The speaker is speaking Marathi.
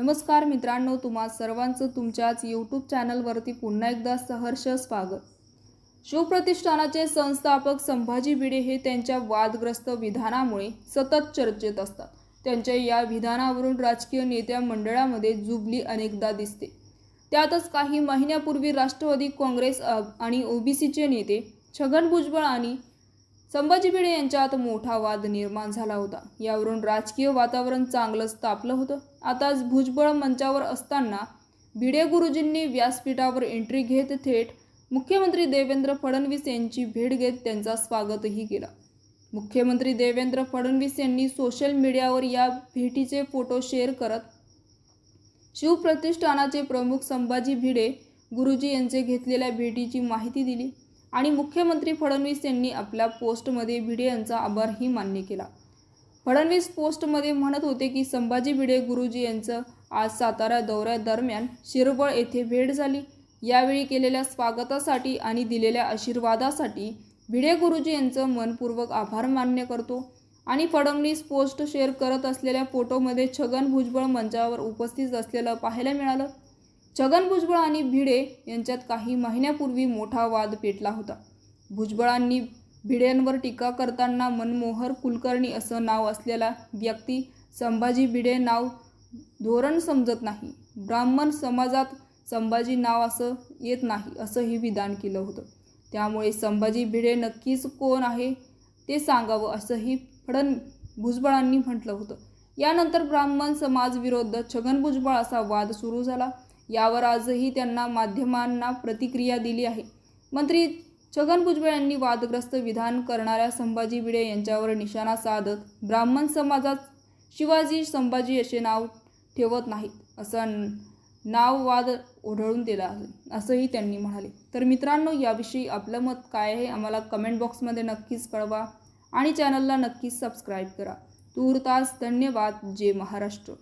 नमस्कार मित्रांनो तुम्हा सर्वांचं तुमच्याच यूट्यूब चॅनलवरती पुन्हा एकदा सहर्ष स्वागत. शिवप्रतिष्ठानाचे संस्थापक संभाजी भिडे हे त्यांच्या वादग्रस्त विधानामुळे सतत चर्चेत असतात. त्यांच्या या विधानावरून राजकीय नेत्या मंडळामध्ये जुबली अनेकदा दिसते. त्यातच काही महिन्यापूर्वी राष्ट्रवादी काँग्रेस आणि ओबीसीचे नेते छगन भुजबळ आणि संभाजी भिडे यांच्यात मोठा वाद निर्माण झाला होता. यावरून राजकीय वातावरण चांगलंच तापलं होतं. आताच भुजबळ मंचावर असताना भिडे गुरुजींनी व्यासपीठावर एंट्री घेत थेट मुख्यमंत्री देवेंद्र फडणवीस यांची भेट घेत त्यांचा स्वागतही केला. मुख्यमंत्री देवेंद्र फडणवीस यांनी सोशल मीडियावर या भेटीचे फोटो शेअर करत शिवप्रतिष्ठानाचे प्रमुख संभाजी भिडे गुरुजी यांचे घेतलेल्या भेटीची माहिती दिली. आणि मुख्यमंत्री फडणवीस यांनी आपल्या पोस्टमध्ये भिडे यांचा आभारही मान्य केला. फडणवीस पोस्टमध्ये म्हणत होते की संभाजी भिडे गुरुजी यांचं आज सातारा दौऱ्यादरम्यान शिरवळ येथे भेट झाली. यावेळी केलेल्या स्वागतासाठी आणि दिलेल्या आशीर्वादासाठी भिडे गुरुजी यांचं मनपूर्वक आभार मान्य करतो आणि फडणवीस पोस्ट शेअर करत असलेल्या फोटोमध्ये छगन भुजबळ मंचावर उपस्थित असलेलं पाहायला मिळालं. छगन भुजबळ आणि भिडे यांच्यात काही महिन्यापूर्वी मोठा वाद पेटला होता. भुजबळांनी भिडेंवर टीका करताना मनमोहर कुलकर्णी असं नाव असलेला व्यक्ती संभाजी भिडे नाव धोरण समजत नाही. ब्राह्मण समाजात संभाजी नाव असं येत नाही असंही विधान केलं होतं. त्यामुळे संभाजी भिडे नक्कीच कोण आहे ते सांगावं असंही फडण भुजबळांनी म्हटलं होतं. यानंतर ब्राह्मण समाजविरुद्ध छगन भुजबळ असा वाद सुरू झाला. यावर आजही त्यांना माध्यमांना प्रतिक्रिया दिली आहे. मंत्री छगन भुजबळ यांनी वादग्रस्त विधान करणाऱ्या संभाजी भिडे यांच्यावर निशाणा साधत ब्राह्मण समाजात शिवाजी संभाजी असे नाव ठेवत नाहीत असं नाववाद नाव वाद ओढळून दिला आहे असंही त्यांनी म्हणाले. तर मित्रांनो याविषयी आपलं मत काय आहे? आम्हाला कमेंट बॉक्समध्ये नक्कीच कळवा आणि चॅनलला नक्कीच सबस्क्राईब करा. तूर्तास धन्यवाद. जय महाराष्ट्र.